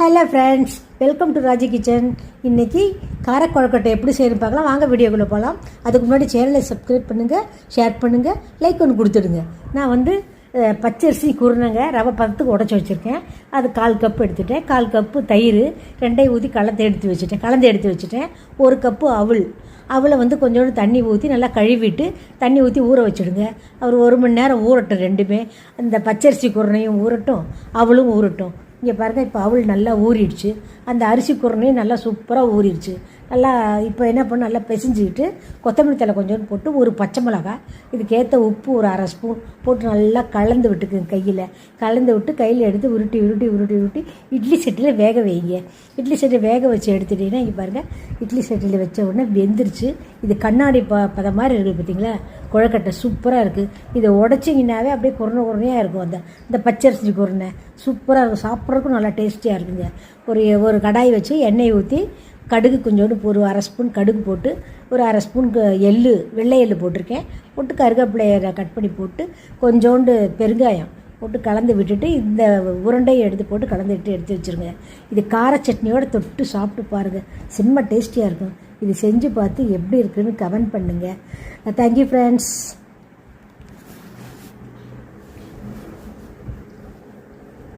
Hello friends welcome to Raji kitchen இன்றைக்கி காரக்குழக்கட்டை எப்படி செய்யணும் பார்க்கலாம். வாங்க வீடியோக்குள்ளே போகலாம் அதுக்கு முன்னாடி சேனலை சப்ஸ்கிரைப் பண்ணுங்கள் ஷேர் பண்ணுங்கள் லைக் ஒன்று கொடுத்துடுங்க. நான் வந்து பச்சரிசி குருணைங்க ரவை பதத்துக்கு உடச்சி வச்சுருக்கேன். அது கால் கப்பு எடுத்துட்டேன். கால் கப்பு தயிர் ரெண்டையும் ஊற்றி கலந்து எடுத்து வச்சுட்டேன். கலந்து எடுத்து வச்சுட்டேன். ஒரு கப்பு அவள் அவளை வந்து கொஞ்சோண்டு தண்ணி ஊற்றி நல்லா கழுவிட்டு தண்ணி ஊற்றி ஊற வச்சுடுங்க. அவர் ஒரு மணி நேரம் ஊறட்டும் ரெண்டுமே. அந்த பச்சரிசி குருணையும் ஊறட்டும் அவளும் ஊறட்டும். இங்கே பாருங்கள் இப்போ அவள் நல்லா ஊறிடுச்சு. அந்த அரிசி குரணையும் நல்லா சூப்பராக ஊறிடுச்சு. நல்லா இப்போ என்ன பண்ண நல்லா பிசைஞ்சிக்கிட்டு கொத்தமல்லி தலை கொஞ்சோண்டு போட்டு ஒரு பச்சை மிளகாய் இதுக்கேற்ற உப்பு ஒரு அரை ஸ்பூன் போட்டு நல்லா கலந்து விட்டுக்குங்க கையில். கலந்து விட்டு கையில் எடுத்து உருட்டி உருட்டி உருட்டி உருட்டி இட்லி சட்டியில் வேக வைங்க. இட்லி சட்டி வேக வச்சு எடுத்துட்டீங்கன்னா இங்கே பாருங்கள் இட்லி சட்டியில் வச்ச உடனே வெந்துருச்சு. இது கண்ணாடி ப பத மாதிரி இருக்குது பார்த்தீங்களா கொழுக்கட்டை சூப்பராக இருக்குது இதை உடச்சிங்கனாவே அப்படியே குருணை குருணையாக இருக்கும் அந்த இந்த பச்சரிசி குருணை. சூப்பராக இருக்கும். சாப்பிட்றதுக்கும் நல்லா டேஸ்டியாக இருக்குங்க. ஒரு ஒரு கடாய் வச்சு எண்ணெய் ஊற்றி கடுகு கொஞ்சோண்டு ஒரு அரை ஸ்பூன் கடுகு போட்டு ஒரு அரை ஸ்பூன் எள்ளு வெள்ளை எள்ளு போட்டிருக்கேன். போட்டு கருவேப்பிலையை கட் பண்ணி போட்டு கொஞ்சோண்டு பெருங்காயம் போட்டு கலந்து விட்டுட்டு இந்த உருண்டையை எடுத்து போட்டு கலந்து விட்டு எடுத்து வச்சுருங்க. இது கார சட்னியோடு தொட்டு சாப்பிட்டு பாருங்கள் செம்ம டேஸ்டியாக இருக்கும். இது செஞ்சு பார்த்து எப்படி இருக்குன்னு கமெண்ட் பண்ணுங்கள் தேங்க்யூ ஃப்ரெண்ட்ஸ்